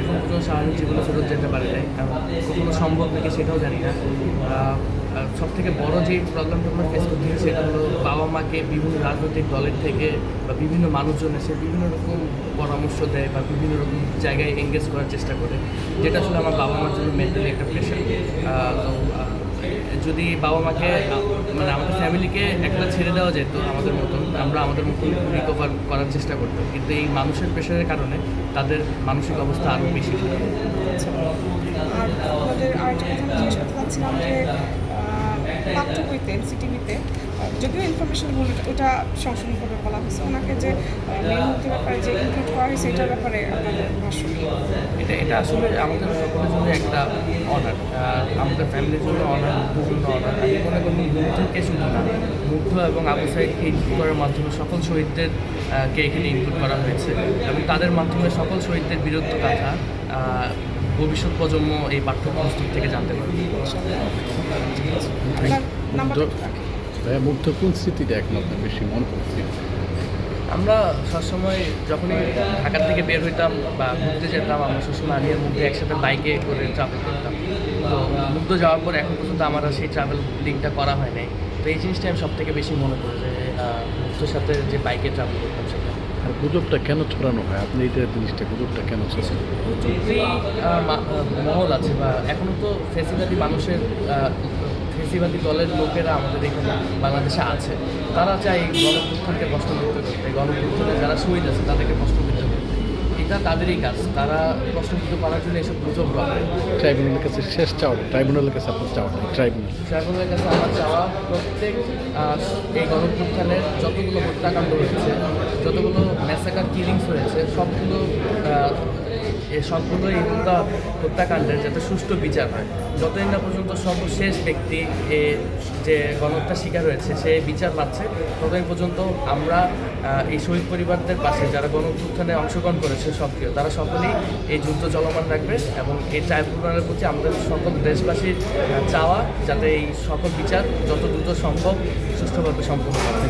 এখন পর্যন্ত স্বাভাবিক জীবনে ফেরত যেতে পারে নাই, কারণ কখনো সম্ভব নাকি সেটাও জানি না। সব থেকে বড় যে প্রবলেমটা আমরা ফেস করতে সেটা হলো বাবা মাকে বিভিন্ন রাজনৈতিক দলের থেকে বা বিভিন্ন মানুষজন এসে বিভিন্ন রকম পরামর্শ দেয় বা বিভিন্ন রকম জায়গায় এঙ্গেজ করার চেষ্টা করে, যেটা আসলে আমার বাবা মার জন্য মেন্টালি একটা প্রেশার যদি বাবা মাকে মানে আমাদের ফ্যামিলিকে একটা ছেড়ে দেওয়া যেত আমাদের মতন, আমরা আমাদের মতন রিকভার করার চেষ্টা করতাম। কিন্তু এই মানুষের প্রেশারের কারণে তাদের মানসিক অবস্থা আরও বেশি খারাপ। আচ্ছা। আর আমাদের আরেকটা কথা আমি জিজ্ঞেস করতে চাচ্ছিলাম যে আহ, পাঠ্য বইতে এনসিটিভিতে যদিও ইনফরমেশনগুলো ওটা সংশোধন করে বলা হয়েছে। ওনাকে যে মেয়ে মুক্তির ব্যাপারে যে ইনক্লুড করা হয়েছে এটার ব্যাপারে আপনাদের ভাষ্য এটা এটা আসলে আমাদের সকলের জন্য একটা অনার আমাদের ফ্যামিলির জন্য অনার জন্য অনার আমি মনে করি মুগ্ধকে শুধু না মুগ্ধ এবং আবু সাইদকে ইনক্লুড করার মাধ্যমে সকল শহীদদের কে এখানে ইনক্লুড করা হয়েছে। এবং তাদের মাধ্যমে সকল শহীদদের বীরত্ব কথা ভবিষ্যৎ প্রজন্ম এই পাঠ্যপুস্তক থেকে জানতে পারবে আপনার নাম্বারটা একটু রাখেন। ভাইয়া মুগ্ধ কোন স্মৃতিটা এখন আপনার বেশি মনে পড়ছে? আমরা সবসময় যখনই ঢাকা থেকে বের হইতাম বা ঘুরতে যেতাম আমরা সবসময় আমি আর মুগ্ধ একসাথে বাইকে করে ট্রাভেল করতাম। তো মুগ্ধ যাওয়ার পর এখন পর্যন্ত আমার আর সেই ট্রাভেল লিঙ্কটা করা হয় নাই। তো এই জিনিসটা আমি সব থেকে বেশি মনে করি যে মুগ্ধর সাথে যে বাইকে ট্রাভেল করতাম সেটা। আর গুজবটা কেন ছড়ানো হয়? আপনি এটা জিনিসটা গুজবটা কেন ছড়ানো মহল আছে বা এখনও তো ফেসিবাদী মানুষের ফেসিবাদী দলের লোকেরা আমাদের এখানে বাংলাদেশে আছে। তারা চায় এই কষ্ট করতে করতে গণপ্রথানে যারা শহীদ আছে, তাদেরকে কষ্ট করতে এটা তাদেরই কাজ। তারা প্রশ্নবিদ্ধ করার জন্য এসব গুজব করে। ট্রাইব্যুনালের কাছে শেষ চাওয়া ট্রাইব্যুনালের কাছে আপনার চাওয়া ট্রাইব্যুনাল। ট্রাইব্যুনালের কাছে আমার চাওয়া প্রত্যেক এই গণপ্রথানের যতগুলো হত্যাকাণ্ড হয়েছে যতগুলো ম্যাসাকার কিলিংস হয়েছে সবগুলো সবগুলো এই হত্যা হত্যাকাণ্ডের যাতে সুষ্ঠু বিচার হয়। যতদিন না পর্যন্ত সর্বশেষ ব্যক্তি এ যে গণহত্যার শিকার হয়েছে সে বিচার পাচ্ছে ততদিন পর্যন্ত আমরা এই শহীদ পরিবারদের পাশে যারা গণঅভ্যুত্থানে অংশগ্রহণ করেছে সক্রিয় তারা সকলেই এই যুদ্ধ চলমান রাখবে এবং এই ট্রাইব্যুনালের প্রতি আমাদের সকল দেশবাসীর চাওয়া যাতে এই সকল বিচার যত দ্রুত সম্ভব সুস্থভাবে সম্পন্ন করা.